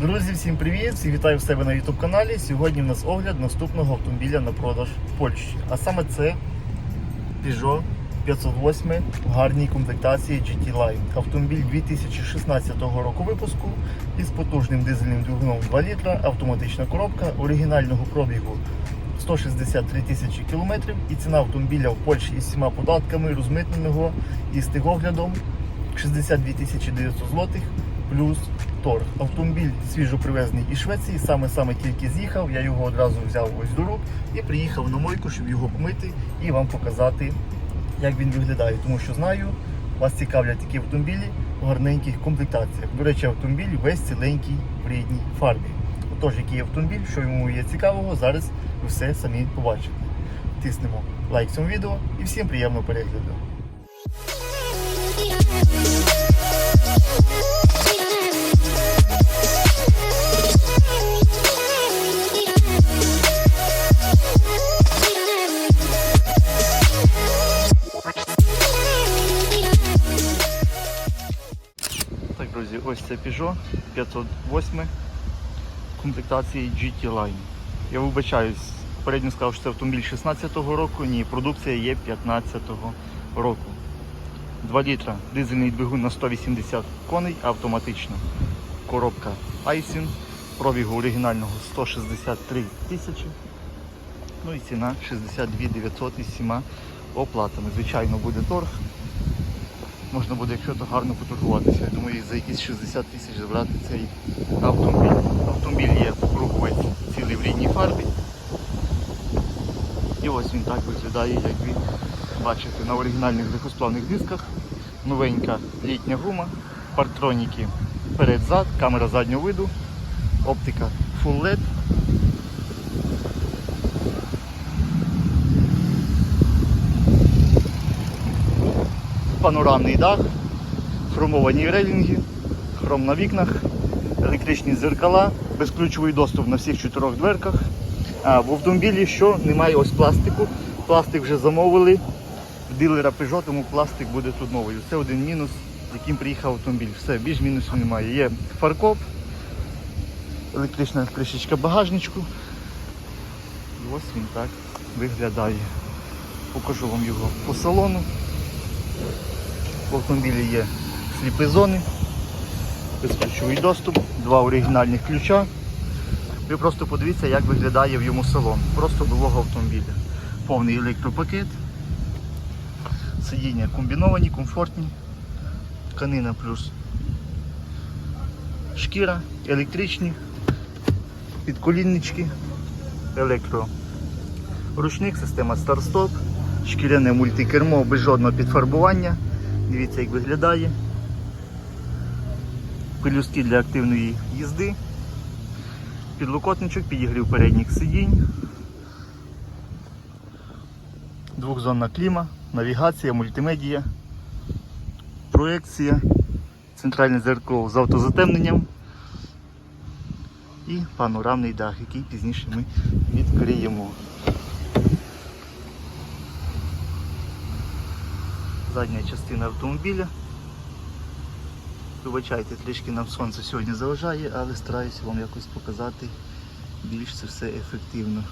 Друзі, всім привіт! Всіх вітаю в себе на YouTube каналі. Сьогодні в нас огляд наступного автомобіля на продаж в Польщі. А саме це Peugeot 508 в гарній комплектації GT Line. Автомобіль 2016 року випуску із потужним дизельним двигуном 2 літра, автоматична коробка оригінального пробігу 163 тисячі кілометрів і ціна автомобіля в Польщі із всіма податками, розмитненого і з тигоглядом 62 тисячі 900 злотих плюс торг. Автомобіль свіжо привезений із Швеції, саме саме тільки з'їхав, я його одразу взяв ось до рук і приїхав на мойку, щоб його помити і вам показати, як він виглядає. Тому що знаю, вас цікавлять такі автомобілі в гарненьких комплектаціях. До речі, автомобіль весь ціленький в рідній фарбі. Отож, який автомобіль, що йому є цікавого, зараз ви все самі побачите. Тиснемо лайк цьому відео і всім приємного перегляду. Ось це Peugeot 508 комплектації GT Line. Я вибачаюсь, попередньо сказав, що це автомобіль 16-го року, ні, продукція є 15-го року. 2 літра, дизельний двигун на 180 коней, автоматична. Коробка Айсін, пробігу оригінального 163 тисячі. Ну і ціна 62 900 із всіма оплатами. Звичайно, буде торг. Можна буде, якщо то гарно поторгуватися. Я думаю, за якісь 60 тисяч забрати цей автомобіль. Автомобіль є круговець цілий в рідній фарбі. І ось він так виглядає, як ви бачите, на оригінальних легкосплавних дисках. Новенька літня гума, партроніки перед-зад, камера заднього виду, оптика Full LED. Панорамний дах, хромовані рейлінги, хром на вікнах, електричні дзеркала, безключовий доступ на всіх чотирьох дверках. А в автомобілі що немає ось пластику. Пластик вже замовили в дилера Peugeot, тому пластик буде тут новий. Це один мінус, яким приїхав автомобіль. Все, більш мінусів немає. Є фаркоп, електрична кришечка багажничку. І ось він так виглядає. Покажу вам його по салону. В автомобілі є сліпі зони, безключовий доступ, два оригінальних ключа. Ви просто подивіться, як виглядає в йому салон. Просто нового автомобіля. Повний електропакет. Сидіння комбіновані, комфортні. Тканина плюс шкіра, електричні, підколіннички, електро. Ручник, система старт-стоп, шкіряне мультикермо без жодного підфарбування. Дивіться, як виглядає. Пелюстки для активної їзди. Підлокотничок, підігрів передніх сидінь. Двохзонна кліма, навігація, мультимедія, проекція, центральне зеркало з автозатемненням і панорамний дах, який пізніше ми відкриємо. Задня частина автомобіля. Вибачайте, трішки нам сонце сьогодні заважає, але стараюся вам якось показати більш це все ефективно.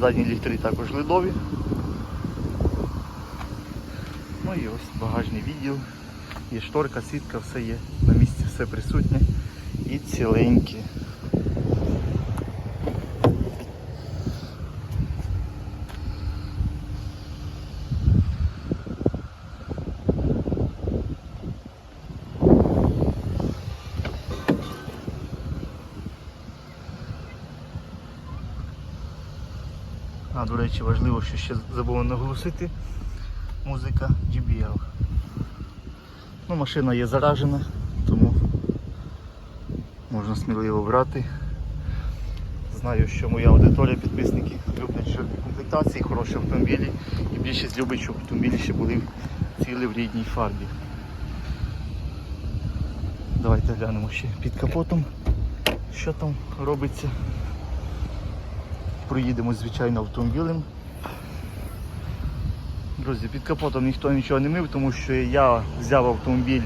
Задні ліхтарі також ледові. Ну і ось багажний відділ. Є шторка, сітка, все є. На місці все присутнє і ціленьке. Речі, важливо, що ще забув наголосити. Музика GBL. Ну, машина є заражена, тому можна сміливо брати. Знаю, що моя аудиторія, підписники люблять чорні комплектації, хороші автомобілі і більшість любить, щоб автомобілі ще були цілі в рідній фарбі. Давайте глянемо ще під капотом, що там робиться. Проїдемо, звичайно, автомобілем. Друзі, під капотом ніхто нічого не мив, тому що я взяв автомобіль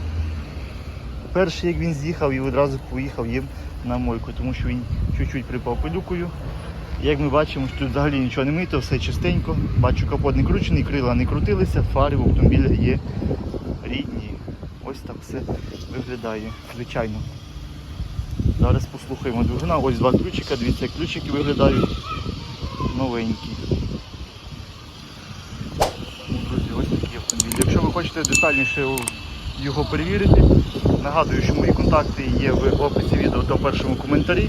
перший, як він з'їхав, і одразу поїхав їм на мойку, тому що він чуть-чуть припав пилюкою. Як ми бачимо, що тут взагалі нічого не мито, все чистенько. Бачу, капот не кручений, крила не крутилися, фари в автомобіля є рідні. Ось так все виглядає, звичайно. Зараз послухаємо двигуна. Ось два ключика, дивіться, як ключики виглядають новенькі. Ну, Друзі, ось такий автомобіль. Якщо ви хочете детальніше його перевірити, нагадую, що мої контакти є в описі відео та в першому коментарі.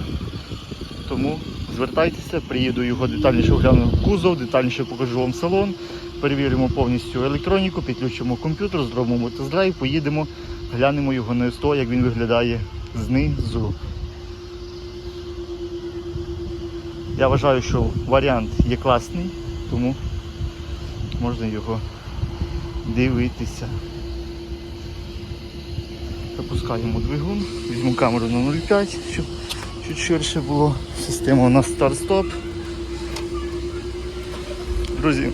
Тому звертайтеся, приїду його детальніше огляну кузов, детальніше покажу вам салон, перевіримо повністю електроніку, підключимо комп'ютер, зробимо тест-драйв, поїдемо, глянемо його на СТО, як він виглядає знизу. Я вважаю, що варіант є класний, тому можна його дивитися. Запускаємо двигун, візьму камеру на 0,5, щоб чуть ширше було. Система у нас старт-стоп. Друзі,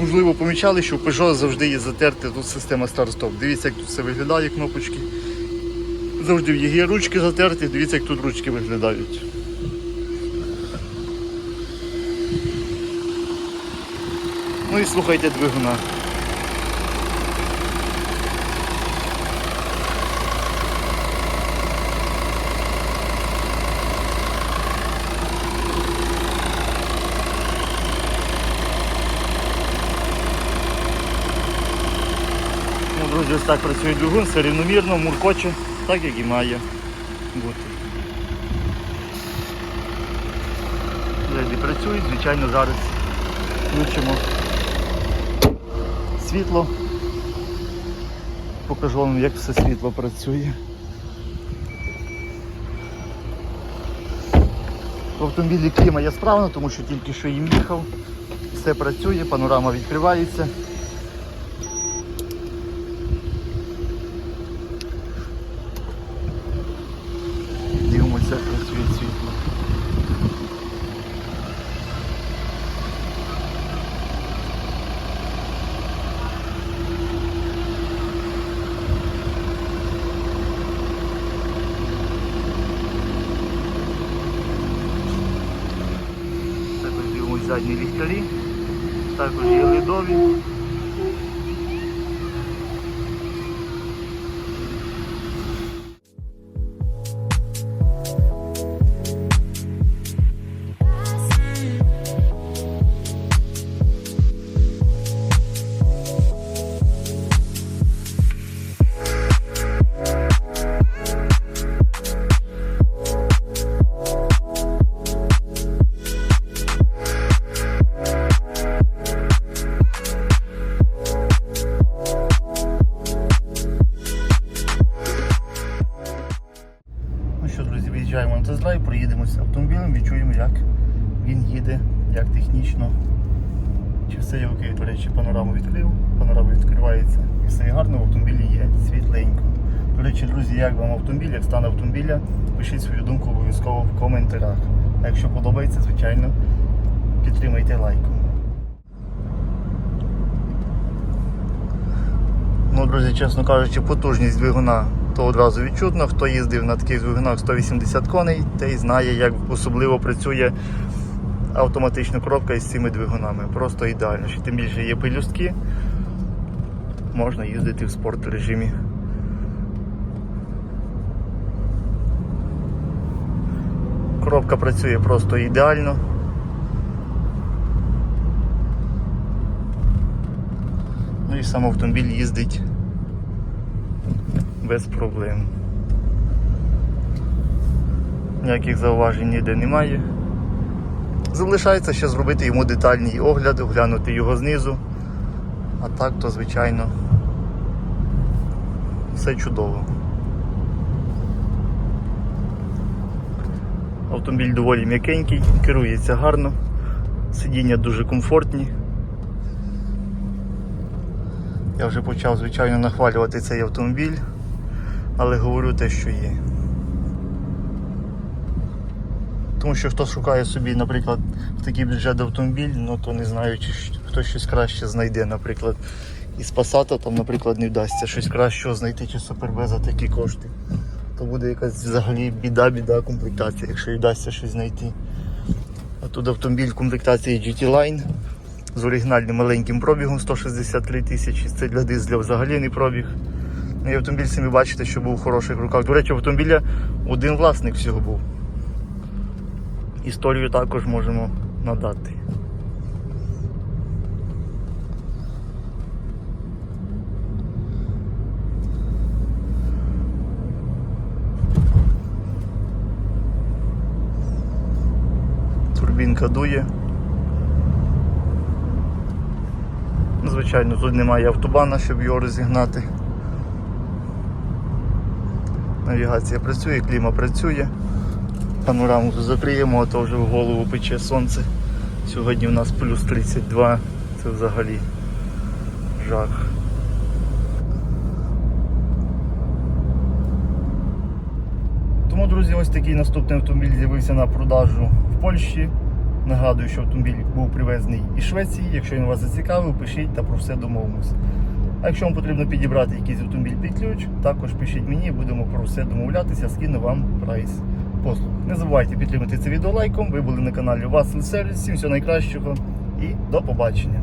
можливо помічали, що в Peugeot завжди є затерта тут система старт-стоп. Дивіться, як тут все виглядає, кнопочки. Завжди є ручки затерті, дивіться, як тут ручки виглядають. Ну і слухайте двигуна. Ну, друзі, ось так працює двигун, все рівномірно, муркоче, так як і має бути. Леді працюють, звичайно, зараз включимо світло. Покажу вам, як все світло працює. В автомобілі кліма я справно, тому що тільки що їм їхав. Все працює, панорама відкривається. Дивимося, як працює світло. Також дивимось задні ліхтарі, також є ледові. Їде, як технічно. Чи все є окей, до речі, панораму відкрив, панорама відкривається і все є гарно, в автомобілі є світленько. До речі, друзі, як вам автомобіль, як стан автомобіля, пишіть свою думку обов'язково в коментарях. А якщо подобається, звичайно, підтримайте лайком. Ну, друзі, чесно кажучи, потужність двигуна то одразу відчутно. Хто їздив на таких двигунах 180 коней, той знає, як особливо працює автоматична коробка із цими двигунами. Просто ідеально. Ще тим більше є пелюстки, можна їздити в спорт режимі. Коробка працює просто ідеально. Ну і сам автомобіль їздить без проблем. Ніяких зауважень ніде немає. Залишається ще зробити йому детальний огляд, оглянути його знизу. А так то, звичайно, все чудово. Автомобіль доволі м'якенький, керується гарно, сидіння дуже комфортні. Я вже почав, звичайно, нахвалювати цей автомобіль, але говорю те, що є. Тому що хто шукає собі, наприклад, в такий бюджет автомобіль, ну то не знаю, чи щ- хто щось краще знайде, наприклад. Із Passat там, наприклад, не вдасться щось кращого знайти чи Супербе за такі кошти. То буде якась взагалі біда-біда комплектація, якщо вдасться щось знайти. А тут автомобіль комплектації GT Line з оригінальним маленьким пробігом 163 тисячі. Це для дизеля взагалі не пробіг. Ну і автомобіль самі бачите, що був в хороших руках. До речі, автомобіля один власник всього був. Історію також можемо надати. Турбінка дує. Звичайно, тут немає автобана, щоб його розігнати. Навігація працює, кліма працює. Панораму закриємо, а то вже в голову пече сонце. Сьогодні у нас плюс 32, це взагалі жах. Тому, друзі, ось такий наступний автомобіль з'явився на продажу в Польщі. Нагадую, що автомобіль був привезений із Швеції. Якщо він вас зацікавив, пишіть та про все домовимось. А якщо вам потрібно підібрати якийсь автомобіль під ключ, також пишіть мені, будемо про все домовлятися, скину вам прайс послуг. Не забувайте підтримати це відео лайком. Ви були на каналі Василь Сервіс. Всім всього найкращого і до побачення.